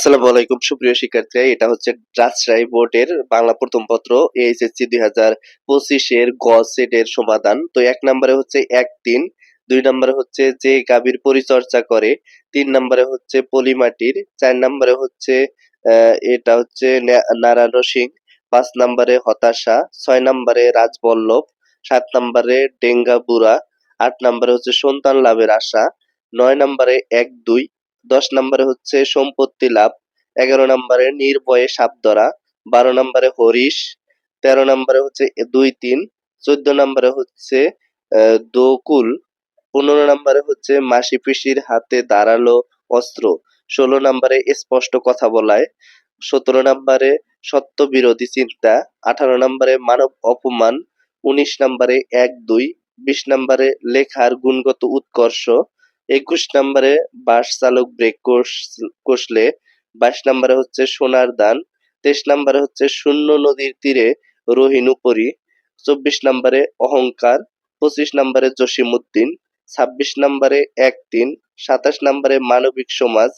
আসসালামু আলাইকুম, সুপ্রিয় শিক্ষার্থীরা এটা হচ্ছে রাজশাহী বোর্ডের বাংলা প্রথম পত্র এইচএসসি দুই হাজার পঁচিশের গ সেটের সমাধান। তো এক নম্বরে হচ্ছে এক তিন, দুই নম্বরে হচ্ছে যে গাভীর পরিচর্যা করে, তিন নম্বরে হচ্ছে পলিমাটির, চার নম্বরে হচ্ছে এটা হচ্ছে নারায়ণ সিং, পাঁচ নম্বরে হতাশা, ছয় নম্বরে রাজবল্লভ, সাত নম্বরে ডেঙ্গা বুড়া, আট নম্বরে হচ্ছে সন্তান লাভের আশা, নয় নম্বরে এক দুই দশ নম্বরে হচ্ছে সম্পত্তি লাভ, এগারো নম্বরে নির্ভয়ে সাপ ধরা, বারো নম্বরে হরিশ, তেরো নম্বরে হচ্ছে দুই তিন, চোদ্দ নম্বরে হচ্ছে দোকুল, পনেরো নম্বরে হচ্ছে মাসি পিসির হাতে দাঁড়াল অস্ত্র, ষোলো নম্বরে স্পষ্ট কথা বলায়, সতেরো নম্বরে সত্য বিরোধী চিন্তা, আঠারো নম্বরে মানব অপমান, উনিশ নম্বরে এক দুই, বিশ নম্বরে লেখার গুণগত উৎকর্ষ একুশ নম্বরে বাস চালক ব্রেক কষ- কষলে, বাইশ নম্বরে হচ্ছে সোনার দান, তেইশ নম্বরে হচ্ছে শূন্য নদীর তীরে রহিন উপরি, চব্বিশ নম্বরে অহংকার, পঁচিশ নম্বরে জসিমউদ্দিন, ছাব্বিশ নম্বরে এক তিন সাতাশ নম্বরে মানবিক সমাজ,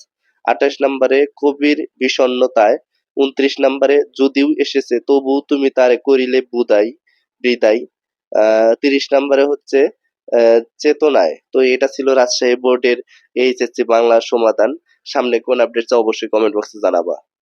আঠাশ নম্বরে কবির বিষণ্ণতায়, উনত্রিশ নম্বরে যদিও এসেছে তবু তুমি তারে করিলে বুদাই বিদায় তিরিশ নম্বরে হচ্ছে চেতনায়। তো এটা ছিল রাজশাহী বোর্ডের এইচএসসি বাংলার সমাধান। সামনে কোন আপডেট অবশ্যই কমেন্ট বক্সে জানাবা।